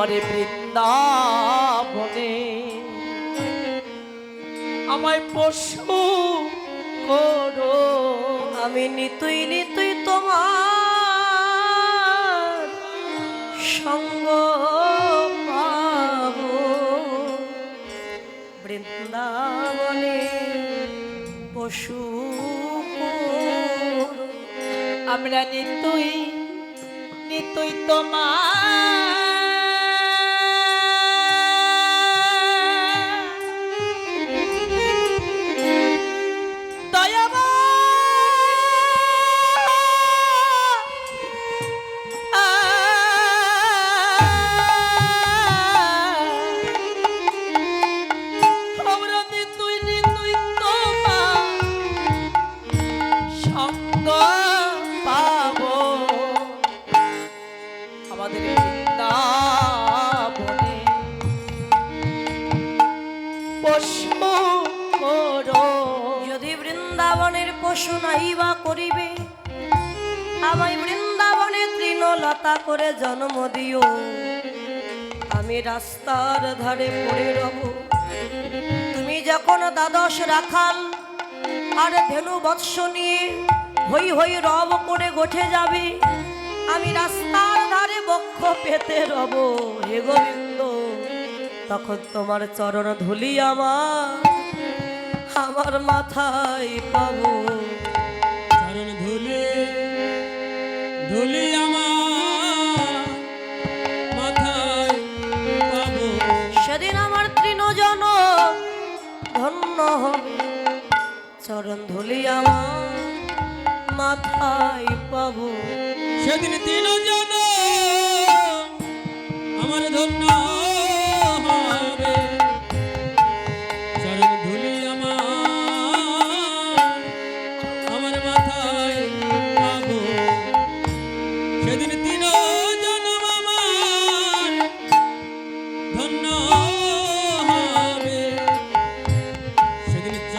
আমার বৃন্দাবনে। আমায় পশু করো। আমি নিতুই নিতুই তোমার সঙ্গ বৃন্দাবনে পশু আমরা নিতুই নিতুই তোমার বৃন্দাবনের পশু নাই বা করিবে। আমায় বৃন্দাবনে তৃণলতা করে জন্ম দিও। আমি রাস্তার ধারে পড়ে রব। তুমি যখন দ্বাদশ রাখাল আর ধেনু বৎস নিয়ে হই হই রব করে গোঠে যাবে, আমি রাস্তার ধারে বক্ষ পেতে রব। হে গোবিন্দ, তখন তোমার চরণ ধুলি আমার আমার মাথায় পাবো। সেদিন আমার তৃণজন ধন্য হবে। চরণ ধুলি আমার মাথায় পাব। সেদিন তৃণজন আমার ধন্য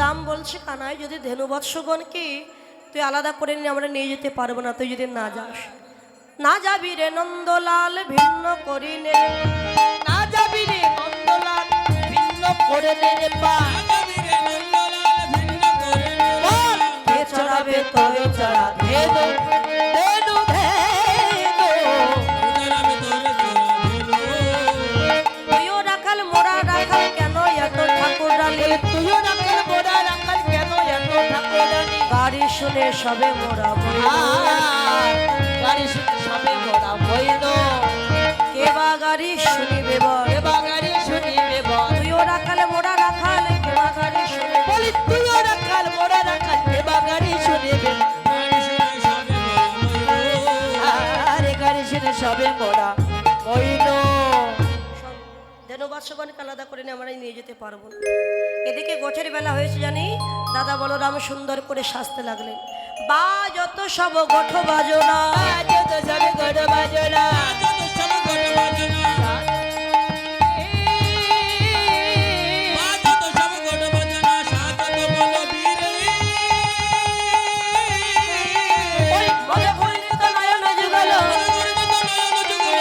শ্রীরাম বলছে কানাই, যদি ধেনু বৎসগণকে তুই আলাদা করে নিয়ে আমরা নিয়ে যেতে পারব না, তুই যদি না যাস। না যাবি রে নন্দলাল, ভিন্ন করিলে না। যাবি রে নন্দলাল, ভিন্ন করে নে রে পা। চড়াবে তোরে চড়া শুনে সবে মোরা গাড়ি শুনে সবে মোরা বইল কে বা গাড়ি শুনিবে বল? কে বা গাড়ি শুনিবে বল? তুইও রাখাল মোরা রাখাল কে বা গাড়ি শুনে বলি? তুইও রাখাল মোরা রাখাল কে বা গাড়ি শুনিবে? গাড়ি শুনে সবে মোরা ধেনুবৎসগণকে আলাদা করে নিয়ে আমরা নিয়ে যেতে পারব না? এদিকে গোছের বেলা হয়েছে জানি, দাদা বলরাম সুন্দর করে সাজতে লাগলেন। বা যত সব গোঠ বাজনা, যত সব ঘট বাজনা।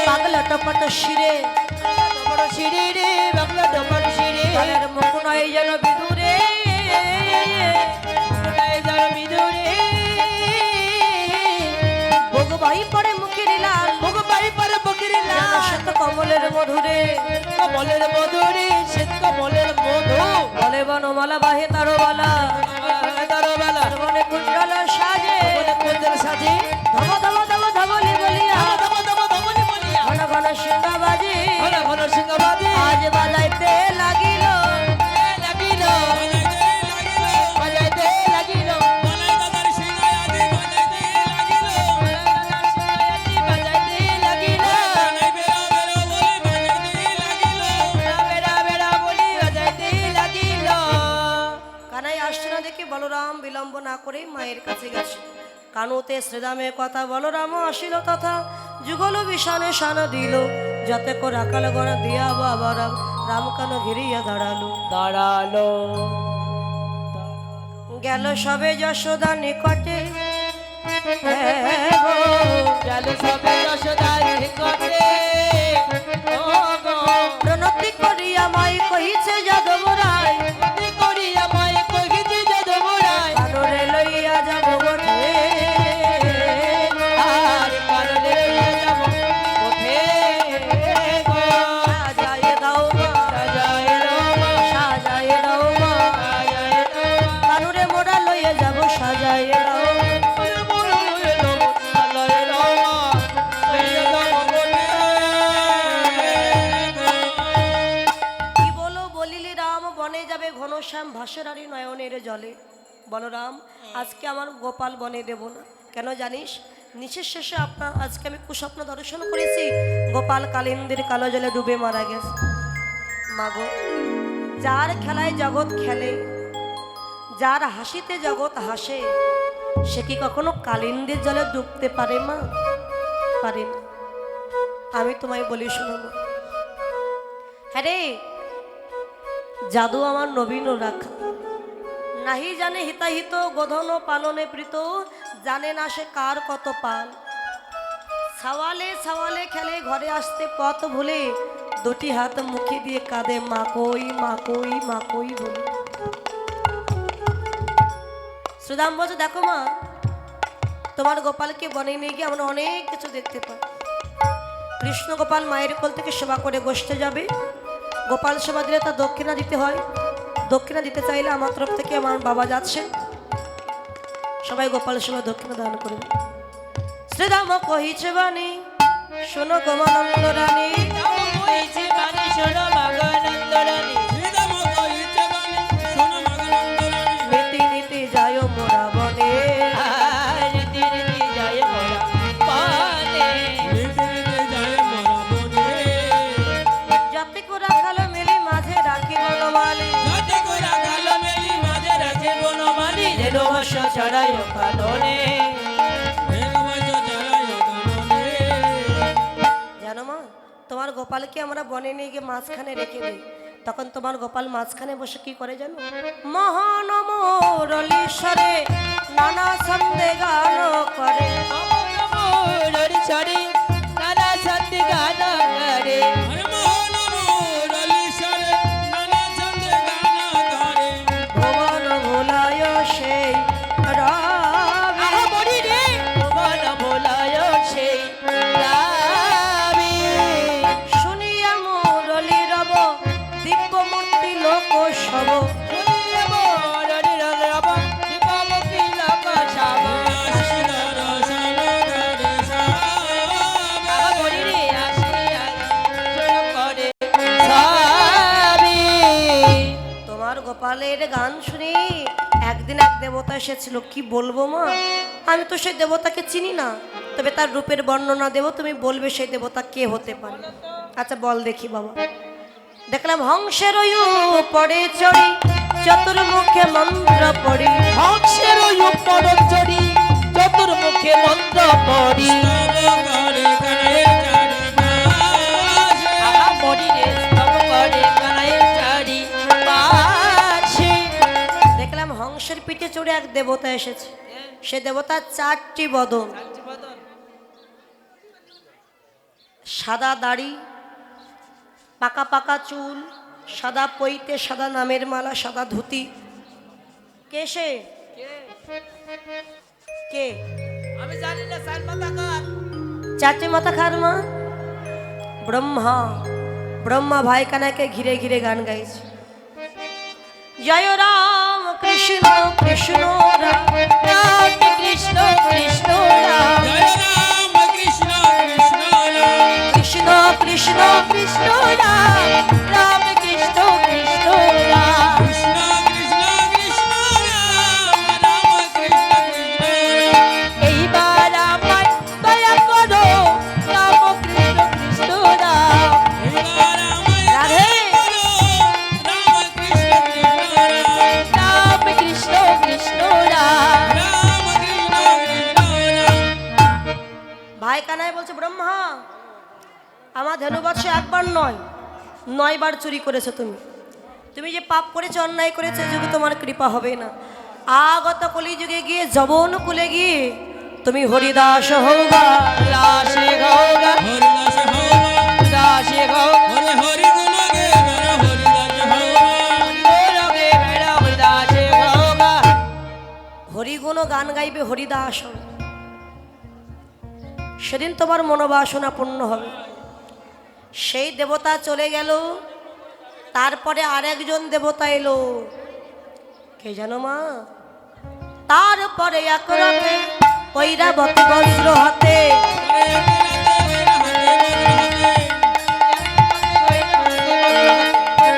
পাগলা টপট শিরে সিঁড়ি রে বাংলা তোমার সিঁড়ি তাদের মুখ নয় যেন বিদুরে। যার বিদুরে। ভোগবাই পরে মুখের লাল মুখ বাড়ি পরে যেন লাল। শত কমলের মধুরে। কমলের মধুরে শীত কমলের মধু। বলে বনমালা বাহে তারো বালা দারোবালা মনে কুণ্ডল সাজে। বলে কোজল সাজি। কানুতে শ্রীরামে কথা বলরাম আসিল তথা যুগল বিষানে শান দিল। যাতে করে আকাল গড়া দিয়া বাবা রাম রাম কান ঘিরিয়া দাঁড়াল? দাঁড়াল। গেল সবে যশোদা নিকটে। গেল সবে যশোদার নিকটে। প্রণতি করিয়া মাই কহিছে যাদব রায় যাবে ঘনশ্যাম ভাসরারি নয়নের জলে। বলরাম, আজকে আমার গোপাল বনে দেব না। কেন জানিস? নিচের শেষে আপনার আজকে আমি কুস্বপ্ন দর্শন করেছি। গোপাল কালিন্দির কালো জলে ডুবে মারা গেছে। মাগো, যার খেলায় জগৎ খেলে, যার হাসিতে জগৎ হাসে, সে কি কখনো কালিন্দির জলে ডুবতে পারে মা? পারে আমি তোমায় বলি শোনো মা। হ্যাঁ রে জাদু আমার নবীন রাখা। নাহি জানে হিতাহিত, গোধন পালনে প্রীত, জানে না সে কার কত পাল। সওয়ালে সওয়ালে খেলে ঘরে আসতে পথ ভুলে, দুটি হাত মুখে দিয়ে কাঁদে, মা কই মা কই মা কই বলে। সুদাম বলছে, দেখো মা, তোমার গোপালকে বনে নিয়ে গিয়ে আমরা অনেক কিছু দেখতে পাই। কৃষ্ণ গোপাল মায়ের কোল থেকে সেবা করে বসতে যাবে গোপাল সেবা দিলে তার দক্ষিণা দিতে হয়। দক্ষিণা দিতে চাইলে আমার তরফ থেকে আমার বাবা যাচ্ছে সবাই গোপাল সেবা দক্ষিণা দান করবে শ্রীরাম কহিছে বাণী, শোনো গোমানন্দ রানী। গোপালকে আমরা বনে নিয়ে গিয়ে মাঝখানে রেখে দিই। তখন তোমার গোপাল মাঝখানে বসে কি করে জানো? মহান মুরলীশ্বরে নানা ছন্দে গান করে। গোপালের গান শুনি। একদিন এক দেবতা এসেছিল কি বলব মা? আমি তো সেই দেবতাকে চিনি না। তবে তার রূপের বর্ণনা দেবো তুমি বলবে সেই দেবতা কে হতে পারে। আচ্ছা বল দেখি বাবা। দেখলাম হংসের পড়ে চড়ি চতুর্মুখে মন্ত্র পড়ি। হংসের পড়ে চড়ি চতুর্মুখে মন্ত্র পড়ি। চড়ে এক দেবতা এসেছে। সে দেবতার চারটি বদন। সাদা দাড়ি পাকা পাকা চুল সাদা পৈতে সাদা নামের মালা সাদা ধুতি। কে সে? কে? আমি জানি না চারটে মাথা খার মা? ব্রহ্মা। ব্রহ্মা ভাই কানাকে ঘিরে ঘিরে গান গাইছে। জয় রাম। কৃষ্ণ কৃষ্ণ রাম। কৃষ্ণ কৃষ্ণ রাম। কৃষ্ণ কৃষ্ণ কৃষ্ণ কৃষ্ণ রাম। রাম চুরি করেছ তুমি? তুমি যে পাপ করেছ, অন্যায় করেছ যুগে তোমার কৃপা হবে না। আগত কলি যুগে গিয়ে জবন কুলে গিয়ে তুমি হরিদাস গৌরা হরিগুণ গান গাইবে হরিদাস সেদিন তোমার মনোবাসনা পূর্ণ হবে। সেই দেবতা চলে গেল তারপরে আরেকজন দেবতা এলো। কে জানো মা? তারপরে এক রথে ঐরাবতী বজ্র হাতে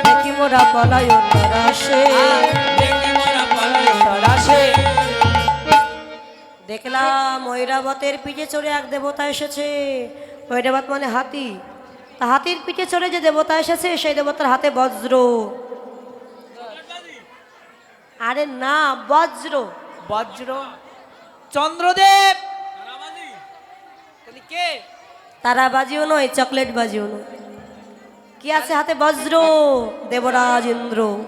দেখি মোরা পলায় রাসে রাসে দেখলাম ঐরাবতের পিঠে চড়ে এক দেবতা এসেছে। ঐরাবত মানে হাতি। তা হাতির পিঠে চড়ে যে দেবতা এসেছে সেই দেবতার হাতে বজ্র। আরে না বজ্র। বজ্র। চন্দ্রদেব! কে? তারা বাজিও নয় চকলেট বাজিও নয়। কি আছে হাতে? বজ্র দেবরাজ ইন্দ্র।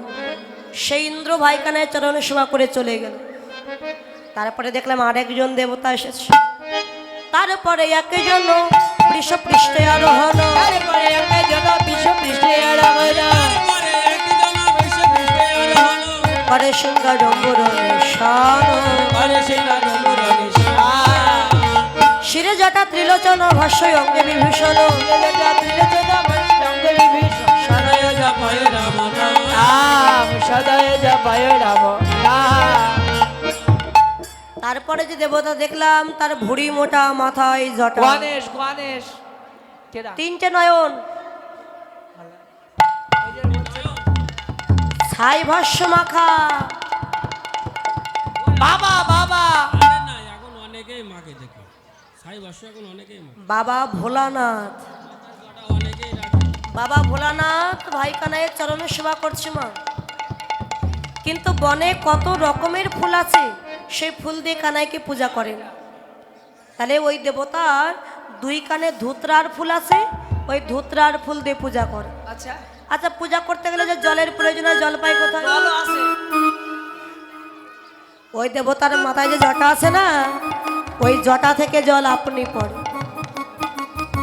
সেই ইন্দ্র ভাইকানায় চরণে সেবা করে চলে গেল। তারপরে দেখলাম আরেকজন দেবতা এসেছে। তারপরে একজন বৃষ পৃষ্ঠে আরোহণ। তারপরে একটা জন বিশ্ব পৃষ্ঠে আরাধনা করে সিংহ ডম্বর করে সিংহ ডমরু শিরে জটা ত্রিলোচন ভাষ্য অঙ্গে বিভীষণ। রাম সদয় জপয় রাম রাম তারপরে যে দেবতা দেখলাম তার ভুড়ি মোটা মাথায় জটা। গণেশ গণেশ। তিনটে নয়ন। ছাই ভাষ্য মাখা। বাবা বাবা। বাবা ভোলানাথ। বাবা ভোলানাথ ভাই কানাইয়ের চরণে সেবা করছে মা। কিন্তু বনে কত রকমের ফুল আছে? সেই ফুল দিয়ে কানাইকে পূজা করেন। তাহলে ওই দেবতার দুই কানে ধুতরার ফুল আছে ওই ধুতরার ফুল দিয়ে পূজা করে। আচ্ছা। আচ্ছা পূজা করতে গেলে যে জলের প্রয়োজন হয় জল পাই কোথায় ওই দেবতার মাথায় যে জটা আছে না ওই জটা থেকে জল আপনি পড়ে।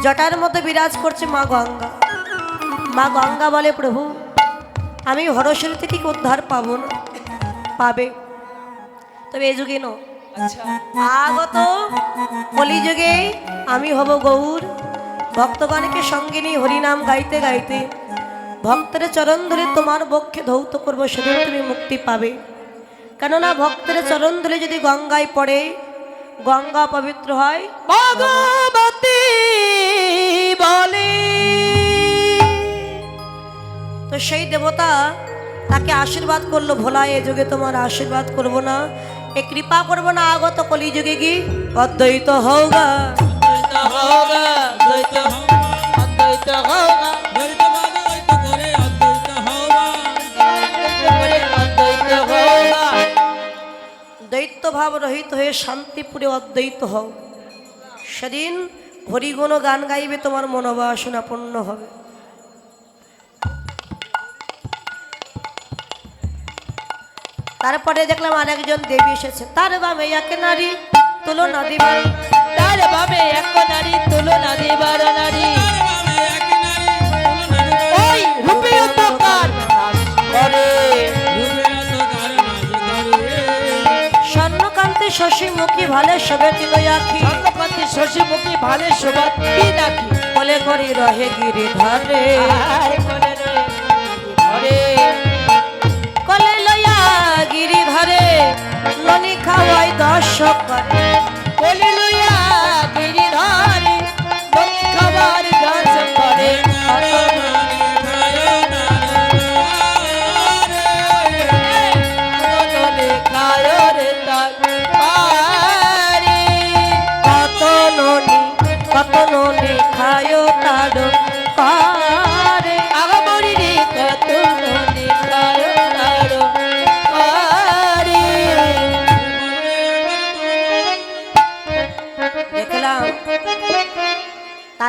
জটার মধ্যে বিরাজ করছে মা গঙ্গা। মা গঙ্গা বলে প্রভু আমি হরসের থেকে কি উদ্ধার পাবো না? পাবে। তবে এই যুগে নো আচ্ছা। আগত কলিযুগে আমি হব গৌর। ভক্তগণকে সঙ্গে নিয়ে হরিনাম গাইতে গাইতে ভক্তের চরণ ধরে তোমার বক্ষে ধৌত করব সেদিন তুমি মুক্তি পাবে। কেননা ভক্তের চরণ ধরে যদি গঙ্গায় পড়ে গঙ্গা পবিত্র হয়। ভগবতী বলে। তো সেই দেবতা তাকে আশীর্বাদ করল ভোলা এ যুগে তোমার আশীর্বাদ করব না। এ কৃপা করব না আগত কলি যুগে কি অদ্বৈত হোগা হোগা অদ্বৈত হওয়া করে অদ্বৈত হোগা ভাব রহিত হয়ে শান্তিপুরে অদ্বৈত হও। সেদিন হরিগুণ গান গাইবে তোমার মনোবাসনা পূর্ণ হবে। তারপরে দেখলাম আরেকজন দেবী এসেছে। তার বামে একে নারী তুলনা দিবার তার ভাবে এক নারী। তুলনা দিবার নারী তার বামে এক নারী তুলনা ওই রূপে অন্ধকার করে রূপের অন্ধকার। নাচ করে স্বর্ণকান্তি শশী মুখী ভালে সবে তিল আখি। শশীমুখী ভালে শোভা কি নাকি বলে করি রহে গিরি ননি খাওয়াই দর্শক করে।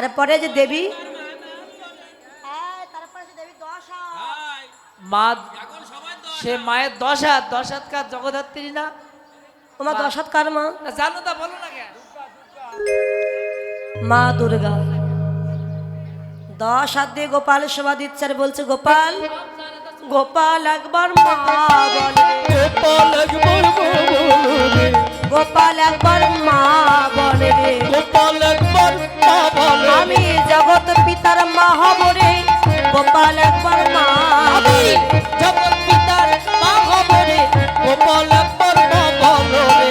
তারপরে যে দেবী? মা সে মায়ের দশ। হাত দশ হাত কার জগদ্ধাত্রী না? তোমার দশাত কার মা? জানো তা বলো না কেন? মা দুর্গা। দশ হাত দিয়ে গোপাল সেবা দিচ্ছে আর বলছে গোপাল গোপাল একবার মা বলে। গোপাল একবার বলে। গোপাল একবার মা বলে। রে গোপাল একবার মা বলে আমি জগৎ পিতার মা হব রে গোপাল একবার মা আমি জগৎ পিতার মা হব রে গোপাল একবার মা বলো রে।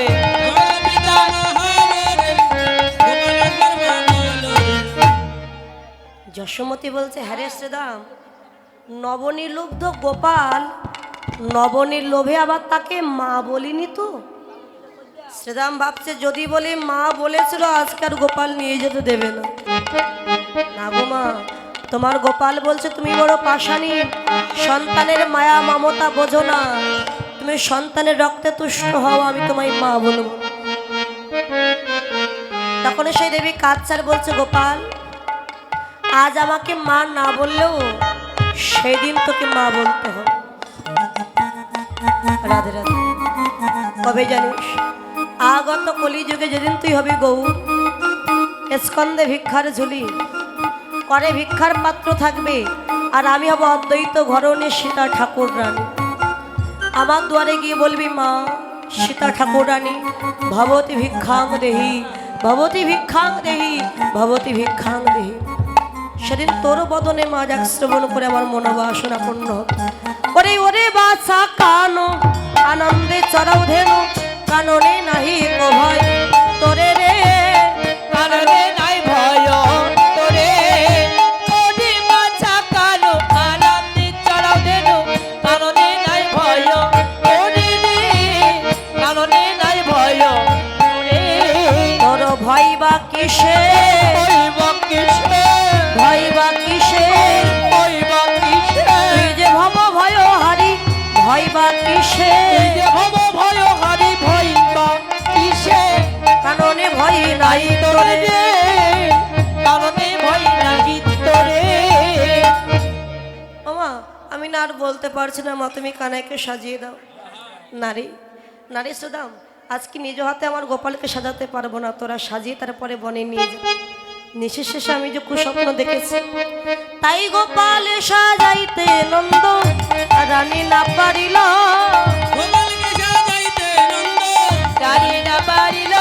যশোমতী বলছে হ্যারে শ্রীদাম নবনির্লুব্ধ গোপাল নবনীর লোভে আবার তাকে মা বলিনি তো? শ্রীদাম ভাবছে, যদি বলি মা বলেছিল, আজকে আর গোপাল নিয়ে যেতে দেবে না। না গো মা, তোমার গোপাল বলছে, তুমি বড় পাশানি সন্তানের মায়া মমতা বোঝো না। তুমি সন্তানের রক্তে তুষ্ট হও, আমি তোমায় মা বলব। তখন সেই দেবী কাচ্চার বলছে, গোপাল, আজ আমাকে মা না বললেও সেদিন তোকে মা বলতে হবে। রাধে রাধে। কবে জানিস? আগত কলিযুগে যেদিন তুই হবি গৌর স্কন্দে ভিক্ষার ঝুলি, করে ভিক্ষার পাত্র থাকবে, আর আমি হব অদ্বৈত ঘরণে সীতা ঠাকুর রানী। আমার দুয়ারে গিয়ে বলবি, মা, সীতা ঠাকুর রানী, ভবতী ভিক্ষাং দেহি, ভবতী ভিক্ষাং দেহি, ভবতী ভিক্ষাং দেহি। সেদিন তোর বদনে মা যাক শ্রবণ করে আমার মনোবাসনা পূর্ণ হোক। ওরে ওরে বাছা কানো, আনন্দে চড়াও ধেনু কাননে নাহি ভয় তোরে রে কারণে নাই ভয় তোরে ওরে মাছা কালো আনন্দে চড়াও দেনু কারণে নাই ভয় ওরে রে কারণে নাই ভয় ওরে তোর ভয় বা কিসে? ওই ভয় তোরে কারণে ভয় লাগি তোরে। মামা আমি না আর বলতে পারছি না মা তুমি কানাইকে সাজিয়ে দাও। নারী নারী সুদাম আজকে নিজ হাতে আমার গোপালকে সাজাতে পারব না? তোরা সাজিয়ে তারপরে বনে নিয়ে যা। নিশেষ শেষে আমি যে কুস্বপ্ন দেখেছি তাই গোপালে সাজাইতে নন্দ রানী না পারিল। জানি না পারিল।